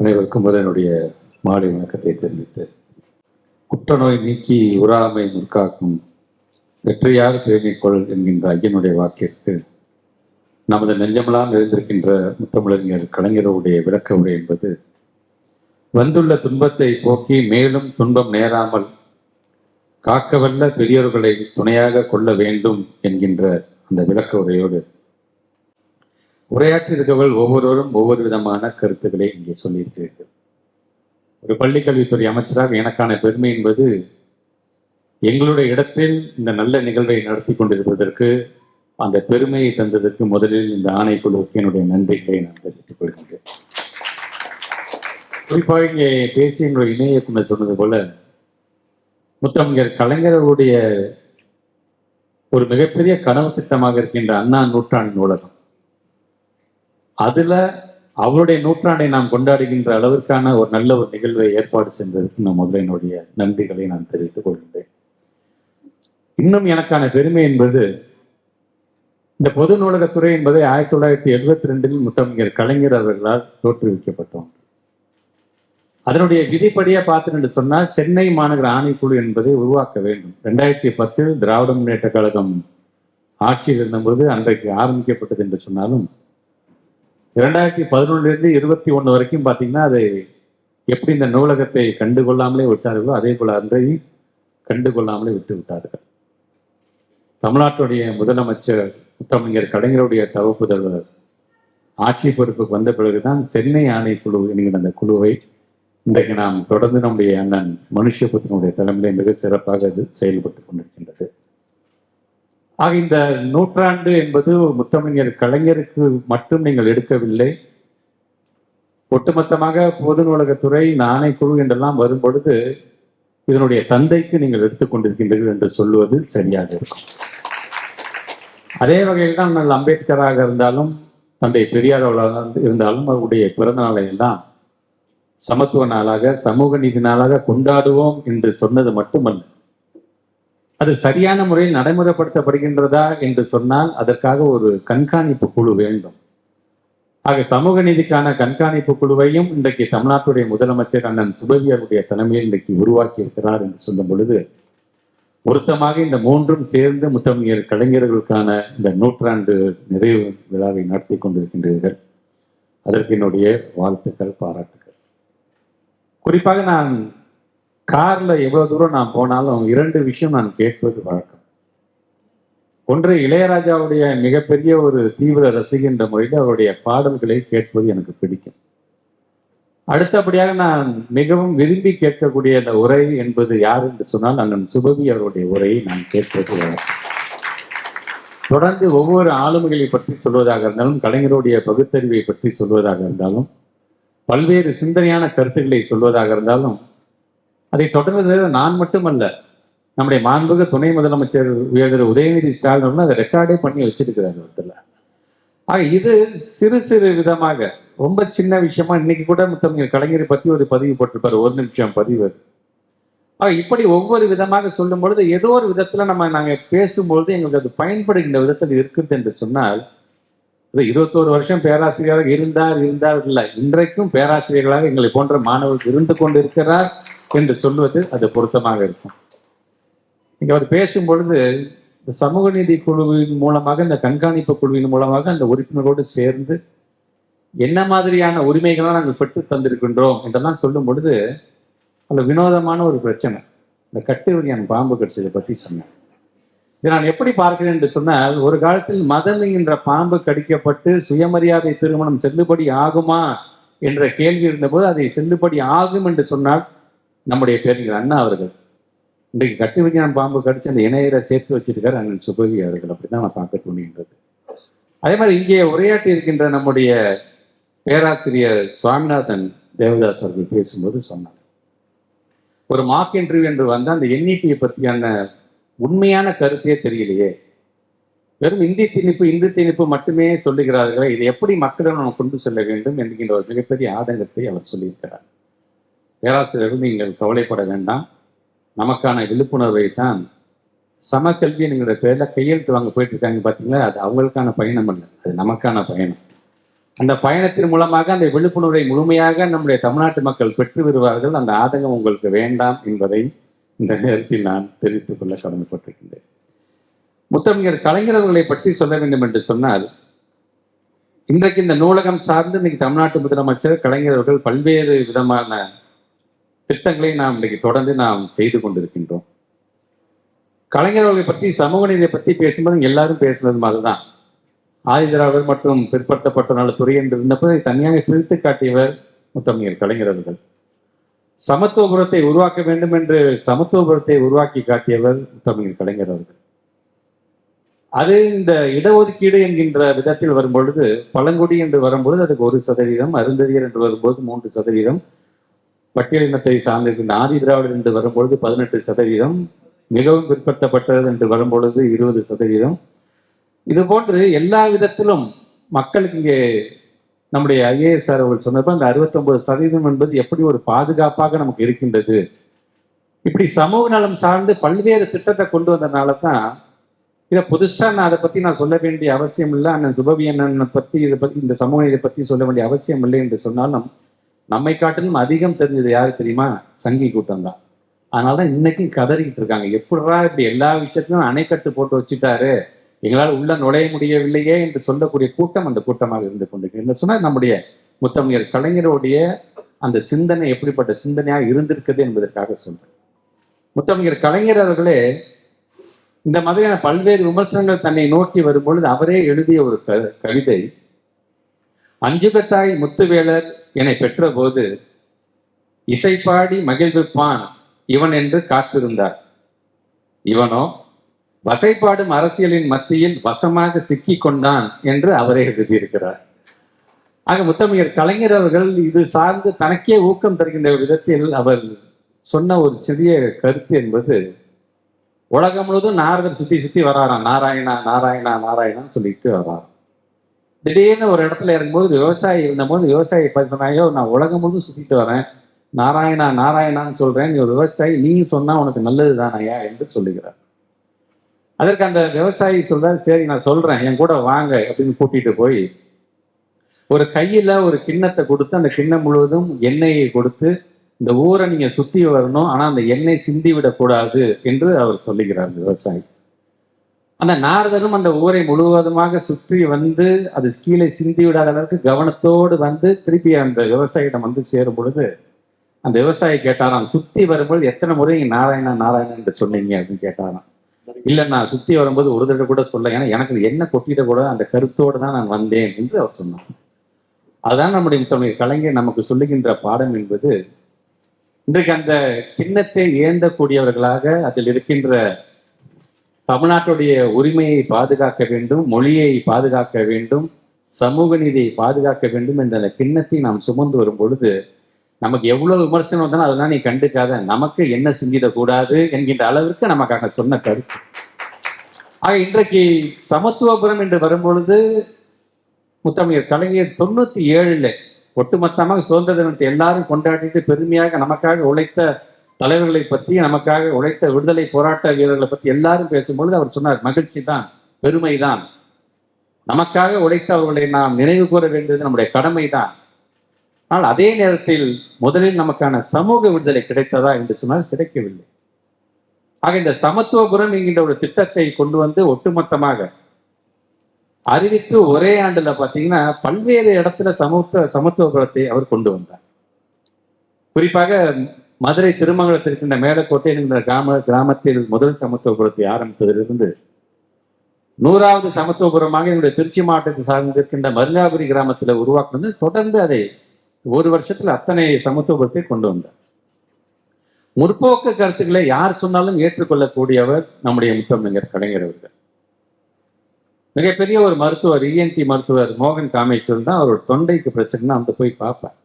அனைவருக்கும் முதலனுடைய என்னுடைய மாலை வணக்கத்தை தெரிவித்து குற்றநோய் நீக்கி உறாமை முற்காக்கும் வெற்றியார் பேணிக்கொள் என்கின்ற ஐயனுடைய வாக்கிற்கு நமது நெஞ்சமெல்லாம் நிறைந்திருக்கின்ற முத்தமிழறிஞர் கலைஞருடைய விளக்க உரை என்பது வந்துள்ள துன்பத்தை போக்கி மேலும் துன்பம் நேராமல் காக்கவல்ல பெரியோர்களை துணையாக கொள்ள வேண்டும் என்கின்ற அந்த விளக்க உரையோடு உரையாற்றியிருக்கவர்கள் ஒவ்வொருவரும் ஒவ்வொரு விதமான கருத்துக்களை இங்கே சொல்லியிருக்கிறீர்கள். ஒரு பள்ளிக்கல்வித்துறை அமைச்சராக எனக்கான பெருமை என்பது எங்களுடைய இடத்தில் இந்த நல்ல நிகழ்வை நடத்தி கொண்டிருப்பதற்கு அந்த பெருமையை தந்ததற்கு முதலில் இந்த ஆணைக்குழுவுக்கு என்னுடைய நன்றிகளை நான் தெரிவித்துக் கொள்கின்றேன். குறிப்பாக இங்கே பேசிய என்னுடைய இணை இயக்குனர் சொன்னது போல முத்தமிழர் கலைஞர்களுடைய ஒரு மிகப்பெரிய கனவு திட்டமாக இருக்கின்ற அண்ணா நூற்றாண்டு நூலகம். அதுல அவருடைய நூற்றாண்டை நாம் கொண்டாடுகின்ற அளவிற்கான ஒரு நல்ல ஒரு நிகழ்வை ஏற்பாடு செய்ததற்கு நான் முதல்ல என்னுடைய நன்றிகளை நான் தெரிவித்துக் கொள்கின்றேன். இன்னும் எனக்கான பெருமை என்பது இந்த பொது நூலகத்துறை என்பதை ஆயிரத்தி தொள்ளாயிரத்தி எழுபத்தி ரெண்டில் முத்தமிழர் கலைஞர் அவர்களால் தோற்றுவிக்கப்பட்டோம். அதனுடைய விதிப்படியா பார்த்துட்டு சொன்னால் சென்னை மாநகர ஆணைக்குழு என்பதை உருவாக்க வேண்டும். ரெண்டாயிரத்தி பத்தில் திராவிட முன்னேற்ற கழகம் ஆட்சியில் இருந்தபோது அன்றைக்கு ஆரம்பிக்கப்பட்டது என்று சொன்னாலும் இரண்டாயிரத்தி பதினொன்றிலிருந்து இருபத்தி ஒன்று வரைக்கும் பார்த்தீங்கன்னா அது எப்படி இந்த நூலகத்தை கண்டுகொள்ளாமலே விட்டார்களோ அதே போல அன்றையும் கண்டுகொள்ளாமலே விட்டு விட்டார்கள். தமிழ்நாட்டுடைய முதலமைச்சர் முத்தமிழர் கலைஞருடைய தவப்புதல்வர் ஆட்சி பொறுப்புக்கு வந்த பிறகுதான் சென்னை ஆணைக்குழு என்கிற அந்த குழுவை இன்றைக்கு நாம் தொடர்ந்து நம்முடைய அண்ணன் மனுஷபுத்தனுடைய தலைமையிலே மிக சிறப்பாக அது செயல்பட்டு கொண்டிருக்கின்றது. ஆக இந்த நூற்றாண்டு என்பது முத்தமிழர் கலைஞருக்கு மட்டும் நீங்கள் எடுக்கவில்லை. ஒட்டுமொத்தமாக பொது நூலகத்துறை நாணை குழு என்றெல்லாம் வரும் பொழுது இதனுடைய தந்தைக்கு நீங்கள் எடுத்துக்கொண்டிருக்கின்றீர்கள் என்று சொல்லுவது சரியாக இருக்கும். அதே வகையில் தான் நாங்கள் அம்பேத்கராக இருந்தாலும் தந்தை பெரியார் இருந்தாலும் அவருடைய பிறந்த நாளை எல்லாம் சமத்துவ நாளாக சமூக நீதி நாளாக கொண்டாடுவோம் என்று சொன்னது மட்டுமல்ல. அது சரியான முறையில் நடைமுறைப்படுத்தப்படுகின்றதா என்று சொன்னால் அதற்காக ஒரு கண்காணிப்பு குழு வேண்டும். ஆக சமூக நீதிக்கான கண்காணிப்பு குழுவையும் இன்றைக்கு தமிழ்நாட்டுடைய முதலமைச்சர் அண்ணன் சுபவியருடைய தலைமையில் இன்றைக்கு உருவாக்கி இருக்கிறார் என்று சொல்லும் பொழுது பொருத்தமாக இந்த மூன்றும் சேர்ந்து முத்தமிழர் கலைஞர்களுக்கான இந்த நூற்றாண்டு நிறைவு விழாவை நடத்தி கொண்டிருக்கின்றீர்கள். அதற்கு என்னுடைய வாழ்த்துக்கள் பாராட்டுக்கள். குறிப்பாக நான் கார்ல எவ்வளவு தூரம் நான் போனாலும் இரண்டு விஷயம் நான் கேட்பது வழக்கம். ஒன்று இளையராஜாவுடைய மிகப்பெரிய ஒரு தீவிர ரசிகின்ற முறையில் அவருடைய பாடல்களை கேட்பது எனக்கு பிடிக்கும். அடுத்தபடியாக நான் மிகவும் விரும்பி கேட்கக்கூடிய அந்த உரை என்பது யார் என்று சொன்னால் அண்ணன் சுபவி அவருடைய உரையை நான் கேட்பது வழக்கம். தொடர்ந்து ஒவ்வொரு ஆளுமைகளை பற்றி சொல்வதாக இருந்தாலும் கலைஞருடைய பகுத்தறிவை பற்றி சொல்வதாக இருந்தாலும் பல்வேறு சிந்தனையான கருத்துக்களை சொல்வதாக இருந்தாலும் அதை தொடர்ந்து நான் மட்டுமல்ல நம்முடைய மாண்புக துணை முதலமைச்சர் உயர்ந்த உதயநிதி ஸ்டாலின் அதை ரெக்கார்டே பண்ணி வச்சிருக்கிறார் இடத்துல ஆக இது சிறு சிறு விதமாக ரொம்ப சின்ன விஷயமா இன்னைக்கு கூட முத்தமிழ் கலைஞரை பத்தி ஒரு பதிவு போட்டிருப்பாரு ஒரு நிமிஷம் பதிவு. ஆக இப்படி ஒவ்வொரு விதமாக சொல்லும் பொழுது ஏதோ ஒரு விதத்துல நம்ம நாங்க பேசும்பொழுது எங்களுக்கு அது பயன்படுகின்ற விதத்தில் இருக்குது என்று சொன்னால் இருபத்தோரு வருஷம் பேராசிரியராக இருந்தார் இருந்தார் இல்லை இன்றைக்கும் பேராசிரியர்களாக எங்களை போன்ற மாணவர்கள் இருந்து கொண்டிருக்கிறார். என்று சொல்வது அது பொருத்தமாக இருக்கும். இங்க அவர் பேசும் பொழுது இந்த சமூக நீதி குழுவின் மூலமாக இந்த கண்காணிப்பு குழுவின் மூலமாக அந்த உறுப்பினரோடு சேர்ந்து என்ன மாதிரியான உரிமைகளை நாங்கள் பெற்று தந்திருக்கின்றோம் என்றெல்லாம் சொல்லும் பொழுது அந்த வினோதமான ஒரு பிரச்சனை. இந்த கட்டுவரியான் பாம்பு கடிச்சதை பற்றி சொன்னேன் இதை நான் எப்படி பார்க்கிறேன் என்று சொன்னால் ஒரு காலத்தில் மதம் என்கின்ற பாம்பு கடிக்கப்பட்டு சுயமரியாதை திருமணம் செல்லுபடி ஆகுமா என்ற கேள்வி இருந்தபோது அதை செல்லுபடி ஆகும் என்று சொன்னால் நம்முடைய பேரிஞர் அண்ணா அவர்கள். இன்றைக்கு கட்டு விஞ்ஞான பாம்பு கடிச்சு அந்த இணையரை சேர்த்து வச்சிருக்காரு அண்ணன் சுபவி அவர்கள். அப்படிதான் நான் பார்க்க தோணுகின்றது அதே மாதிரி இங்கே உரையாற்றி இருக்கின்ற நம்முடைய பேராசிரியர் சுவாமிநாதன் தேவதாஸ் அவர்கள் பேசும்போது சொன்னார். ஒரு மார்க் இன்டர்வியூ என்று வந்து அந்த எண்ணிக்கையை பற்றியான உண்மையான கருத்தையே தெரியலையே. வெறும் இந்தி திணிப்பு இந்து திணிப்பு மட்டுமே சொல்லுகிறார்களே இதை எப்படி மக்களிடம் நாம் கொண்டு செல்ல வேண்டும் என்கின்ற ஒரு மிகப்பெரிய ஆதங்கத்தை அவர் சொல்லியிருக்கிறார். பேராசிரியர்கள் நீங்கள் கவலைப்பட வேண்டாம். நமக்கான விழிப்புணர்வை தான் சமக்கல்வி என்கிற பேரில் கையெழுத்து வாங்க போயிட்டு இருக்காங்க பார்த்தீங்களா அது அவங்களுக்கான பயணம் அல்ல. அது நமக்கான பயணம். அந்த பயணத்தின் மூலமாக அந்த விழிப்புணர்வை முழுமையாக நம்முடைய தமிழ்நாட்டு மக்கள் பெற்று வருவார்கள் அந்த ஆதங்கம் உங்களுக்கு வேண்டாம் என்பதை இந்த நேரத்தில் நான் தெரிவித்துக் கொள்ள கடமைப்பட்டிருக்கின்றேன். முத்தமிழர் கலைஞர்களை பற்றி சொல்ல வேண்டும் என்று சொன்னால் இன்றைக்கு இந்த நூலகம் சார்ந்து இன்னைக்கு தமிழ்நாட்டு முதலமைச்சர் கலைஞர்கள் பல்வேறு விதமான திட்டங்களை நாம் இன்னைக்கு தொடர்ந்து நாம் செய்து கொண்டிருக்கின்றோம். கலைஞர் அவர்களை பற்றி சமூக நீதியை பற்றி பேசும்போது எல்லாரும் பேசுனது மாதிரி தான் ஆதிதிராவிடர் மற்றும் பிற்படுத்தப்பட்ட துறை என்று இருந்தப்போ தனியாக பிரித்து காட்டியவர் முத்தமிழர் கலைஞர் அவர்கள். சமத்துவபுரத்தை உருவாக்க வேண்டும் என்று சமத்துவபுரத்தை உருவாக்கி காட்டியவர் முத்தமிழர் கலைஞர் அவர்கள். அது இந்த இடஒதுக்கீடு என்கின்ற விதத்தில் வரும்பொழுது பழங்குடி என்று வரும்பொழுது அதுக்கு ஒரு சதவீதம் அருந்ததியர் என்று வரும்போது மூன்று சதவீதம் பட்டியலினத்தை சார்ந்திருக்கின்ற ஆதி திராவிடர் என்று வரும்பொழுது பதினெட்டு சதவீதம் மிகவும் பிற்படுத்தப்பட்டது என்று வரும்பொழுது இருபது சதவீதம். இது போன்று எல்லா விதத்திலும் மக்களுக்கு இங்கே நம்முடைய ஐஏஎஸ் சார் அவர்கள் சொன்னப்ப அந்த அறுபத்தொன்பது சதவீதம் என்பது எப்படி ஒரு பாதுகாப்பாக நமக்கு இருக்கின்றது? இப்படி சமூக நலம் சார்ந்து பல்வேறு திட்டத்தை கொண்டு வந்ததுனால தான் இதை புதுசா நான் அதை பத்தி நான் சொல்ல வேண்டிய அவசியம் இல்லை. அண்ணன் சுபவி அண்ணனை இதை பற்றி இந்த சமூக இதை பத்தி சொல்ல வேண்டிய அவசியம் இல்லை என்று சொன்னாலும் நம்மை காட்டிலும் அதிகம் தெரிஞ்சது யாரு தெரியுமா? சங்கி கூட்டம் தான். அதனாலதான் இன்னைக்கும் கதறிக்கிட்டு இருக்காங்க. எப்படிடா இப்படி எல்லா விஷயத்திலும் அணைக்கட்டு போட்டு வச்சுட்டாரு? எங்களால் உள்ள நுழைய முடியவில்லையே என்று சொல்லக்கூடிய கூட்டம் அந்த கூட்டமாக இருந்து கொண்டிருக்கு. என்ன சொன்னா நம்முடைய முத்தமிழர் கலைஞருடைய அந்த சிந்தனை எப்படிப்பட்ட சிந்தனையாக இருந்திருக்குது என்பதற்காக சொல்றேன். முத்தமிழர் கலைஞர் அவர்களே இந்த மாதிரியான பல்வேறு விமர்சனங்கள் தன்னை நோக்கி வரும்பொழுது அவரே எழுதிய ஒரு க கவிதை அஞ்சுகத்தாய் முத்துவேலர் என்னை பெற்ற போது இசைப்பாடி மகிழ்விப்பான் இவன் என்று காத்திருந்தார். இவனோ வசைப்பாடும் அரசியலின் மத்தியில் வசமாக சிக்கி கொண்டான் என்று அவரே எழுதியிருக்கிறார். ஆக முத்தமிழர் கலைஞர் அவர்கள் இது சார்ந்து தனக்கே ஊக்கம் தருகின்ற விதத்தில் அவர் சொன்ன ஒரு சிறிய கருத்து என்பது உலகம் முழுவதும் நாரதர் சுத்தி சுத்தி வராராம் நாராயணா நாராயணா நாராயணான்னு சொல்லிட்டு வராராம். திடீர்னு ஒரு இடத்துல இருக்கும்போது விவசாயி இருந்தபோது விவசாயி சொன்னாயோ நான் உலகம் முழுவதும் சுத்திட்டு வரேன். நாராயணா நாராயணான்னு சொல்றேன். நீ ஒரு விவசாயி நீ சொன்னா உனக்கு நல்லது தானையா என்று சொல்லுகிறார். அதற்கு அந்த விவசாயி சொல்றாரு சரி நான் சொல்றேன். என் கூட வாங்க அப்படின்னு கூட்டிட்டு போய் ஒரு கையில ஒரு கிண்ணத்தை கொடுத்து அந்த கிண்ணம் முழுவதும் எண்ணெயை கொடுத்து இந்த ஊரை நீங்க சுத்தி வரணும். ஆனா அந்த எண்ணெய் சிந்தி விடக்கூடாது என்று அவர் சொல்லுகிறார் விவசாயி. அந்த நாரதரும் அந்த ஊரை முழுவதுமாக சுற்றி வந்து அது கீழே சிந்தி விடாத அளவுக்கு கவனத்தோடு வந்து திருப்பி அந்த விவசாயிடம் வந்து சேரும் பொழுது அந்த விவசாயி கேட்டாராம் சுத்தி வரும்போது எத்தனை முறை நீங்க நாராயணா நாராயணன் என்று சொன்னீங்க? அப்படின்னு கேட்டாராம். இல்லை நான் சுத்தி வரும்போது ஒரு தடவை கூட சொல்ல ஏன்னா எனக்கு என்ன கொட்டிட கூட அந்த கருத்தோடு தான் நான் வந்தேன் என்று அவர் சொன்னார். அதுதான் நம்முடைய முத்தமிழ் கலைஞர் நமக்கு சொல்லுகின்ற பாடம் என்பது இன்றைக்கு அந்த கிண்ணத்தை ஏந்தக்கூடியவர்களாக அதில் இருக்கின்ற தமிழ்நாட்டுடைய உரிமையை பாதுகாக்க வேண்டும் மொழியை பாதுகாக்க வேண்டும் சமூக நீதியை பாதுகாக்க வேண்டும் என்ற அந்த கிண்ணத்தை நாம் சுமந்து வரும் பொழுது நமக்கு எவ்வளவு விமர்சனம் வந்தாலும் அதெல்லாம் நீ கண்டுக்காத. நமக்கு என்ன செஞ்சிடக்கூடாது என்கின்ற அளவிற்கு நமக்காக சொன்ன கருத்து. ஆக இன்றைக்கு சமத்துவபுரம் என்று வரும்பொழுது முத்தமிழர் கலைஞர் தொண்ணூத்தி ஏழுல ஒட்டுமொத்தமாக சுதந்திர தினத்தை எல்லாரும் கொண்டாடிட்டு பெருமையாக நமக்காக உழைத்த தலைவர்களை பற்றி நமக்காக உழைத்த விடுதலை போராட்ட வீரர்களை பற்றி எல்லாரும் பேசும்பொழுது அவர் சொன்னார் மகிழ்ச்சி தான் பெருமை தான். நமக்காக உழைத்தவர்களை நாம் நினைவு கூற வேண்டியது நம்முடைய கடமை தான். ஆனால் அதே நேரத்தில் முதலில் நமக்கான சமூக விடுதலை கிடைத்ததா? என்று சொன்னால் கிடைக்கவில்லை. ஆக இந்த சமத்துவபுரம் என்கின்ற ஒரு திட்டத்தை கொண்டு வந்து ஒட்டுமொத்தமாக அறிவித்து ஒரே ஆண்டுல பாத்தீங்கன்னா பல்வேறு இடத்துல சமத்துவ சமத்துவபுரத்தை அவர் கொண்டு வந்தார். குறிப்பாக மதுரை திருமங்கலத்தில் இருக்கின்ற மேலக்கோட்டை என்கின்ற கிராம கிராமத்தில் முதல் சமத்துவபுரத்தை ஆரம்பித்ததிலிருந்து நூறாவது சமத்துவபுரமாக என்னுடைய திருச்சி மாவட்டத்தை சார்ந்திருக்கின்ற மருங்காபுரி கிராமத்தில் உருவாக்குனது. தொடர்ந்து அதை ஒரு வருஷத்துல அத்தனை சமத்துவபுரத்தை கொண்டு வந்தார். முற்போக்கு கருத்துக்களை யார் சொன்னாலும் ஏற்றுக்கொள்ளக்கூடியவர் நம்முடைய முத்தமிழர் கலைஞர் அவர்கள். மிகப்பெரிய ஒரு மருத்துவர் இஎன்டி மருத்துவர் மோகன் காமேஸ்வரன் தான் அவரோட தொண்டைக்கு பிரச்சனைனா அந்த போய் பார்ப்பேன்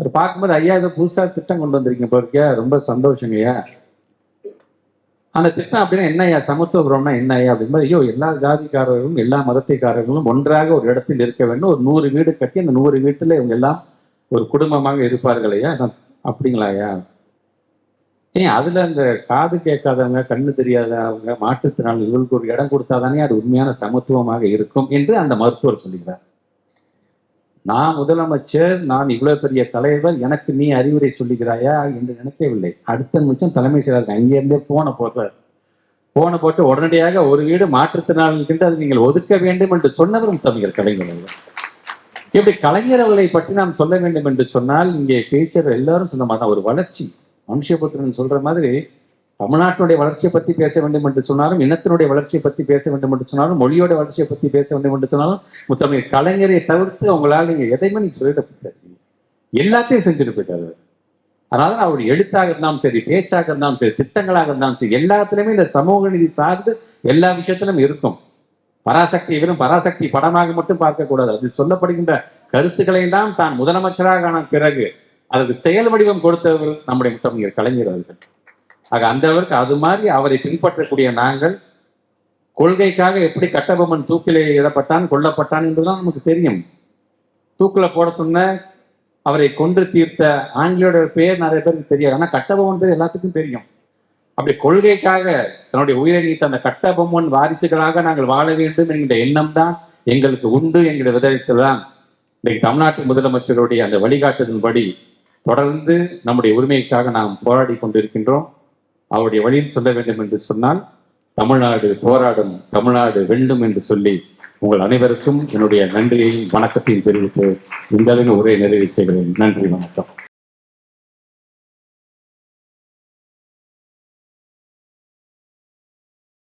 அவர் பார்க்கும்போது ஐயா இதை புதுசாக திட்டம் கொண்டு வந்திருக்கீங்க போயிருக்கியா ரொம்ப சந்தோஷங்கய்யா அந்த திட்டம் அப்படின்னா என்ன ஐயா சமத்துவபுரம்னா என்ன ஐயா? அப்படிங்கும்போது ஐயோ எல்லா ஜாதிக்காரர்களும் எல்லா மதத்தைக்காரர்களும் ஒன்றாக ஒரு இடத்தில் இருக்க வேண்டும். ஒரு நூறு வீடு கட்டி அந்த நூறு வீட்டில் இவங்க எல்லாம் ஒரு குடும்பமாக இருப்பார்கள் ஐயா. அப்படிங்களா ஐயா? ஏன் அதில் அந்த காது கேட்காதவங்க கண்ணு தெரியாதவங்க மாற்றுத்திறனாளி இவங்களுக்கு ஒரு இடம் கொடுத்தாதானே அது உண்மையான சமத்துவமாக இருக்கும் என்று அந்த மருத்துவர் சொல்லுகிறார். நான் முதலமைச்சர் நான் இவ்வளவு பெரிய தலைவர் எனக்கு நீ அறிவுரை சொல்லுகிறாயா என்று நினைக்கவில்லை. அடுத்த நிமிஷம் தலைமை செயலர் அங்கிருந்தே போன போட்டார் போன போட்டு உடனடியாக ஒரு வீடு மாற்றுத்திறனாளிகள் அதை நீங்கள் ஒதுக்க வேண்டும் என்று சொன்னவரும் தமிழர் கலைஞர் இப்படி கலைஞர் அவர்களை பற்றி நாம் சொல்ல வேண்டும் என்று சொன்னால் இங்கே பேசுகிற எல்லாரும் சொன்ன மாதிரி ஒரு வளர்ச்சி. மனுஷபுத்திரன் சொல்ற மாதிரி தமிழ்நாட்டினுடைய வளர்ச்சியை பத்தி பேச வேண்டும் என்று சொன்னாலும் இனத்தினுடைய வளர்ச்சியை பத்தி பேச வேண்டும் என்று சொன்னாலும் மொழியோட வளர்ச்சியை பத்தி பேச வேண்டும் என்று சொன்னாலும் முத்தமிழ் கலைஞரை தவிர்த்து அவங்களால நீங்க எதையுமே நீங்க சொல்லிட்டு போயிட்டாரு எல்லாத்தையும் செஞ்சுட்டு போயிட்டாரு அதனால அவர் எழுத்தாக இருந்தாலும் சரி பேச்சாக இருந்தாலும் சரி திட்டங்களாக இருந்தாலும் சரி எல்லாத்துலயுமே இந்த சமூக நீதி சார்ந்து எல்லா விஷயத்திலும் இருக்கும். பராசக்தி வெறும் பராசக்தி படமாக மட்டும் பார்க்க கூடாது அதில் சொல்லப்படுகின்ற கருத்துக்களை எல்லாம் தான் முதலமைச்சராக ஆன பிறகு அதற்கு செயல் வடிவம் கொடுத்தவர்கள் நம்முடைய முத்தமிழர் கலைஞர் அவர்கள். ஆக அந்த அளவுக்கு அது மாதிரி அவரை பின்பற்றக்கூடிய நாங்கள் கொள்கைக்காக எப்படி கட்டபொம்மன் தூக்கிலே இடப்பட்டான் கொல்லப்பட்டான் என்பதுதான் நமக்கு தெரியும். தூக்கில் போட சொன்ன அவரை கொன்று தீர்த்த ஆங்கிலோட பெயர் நிறைய பேருக்கு தெரியாது. ஆனால் கட்டபொம்மன் பேர் எல்லாத்துக்கும் தெரியும். அப்படி கொள்கைக்காக தன்னுடைய உயிரை நீத்த அந்த கட்டபொம்மன் வாரிசுகளாக நாங்கள் வாழ வேண்டும் என்கிற எண்ணம் தான் எங்களுக்கு உண்டு என்கிற விதத்தில் தான் இன்றைக்கு தமிழ்நாட்டு முதலமைச்சருடைய அந்த வழிகாட்டுதலின்படி தொடர்ந்து நம்முடைய உரிமைக்காக நாம் போராடி கொண்டிருக்கின்றோம். அவருடைய வழியில் சொல்ல வேண்டும் என்று சொன்னால் தமிழ்நாடு போராடும் தமிழ்நாடு வெல்லும் என்று சொல்லி உங்கள் அனைவருக்கும் என்னுடைய நன்றியையும் வணக்கத்தையும் தெரிவித்து இந்த அளவில் உரையை நிறைவு செய்கிறேன். நன்றி வணக்கம்.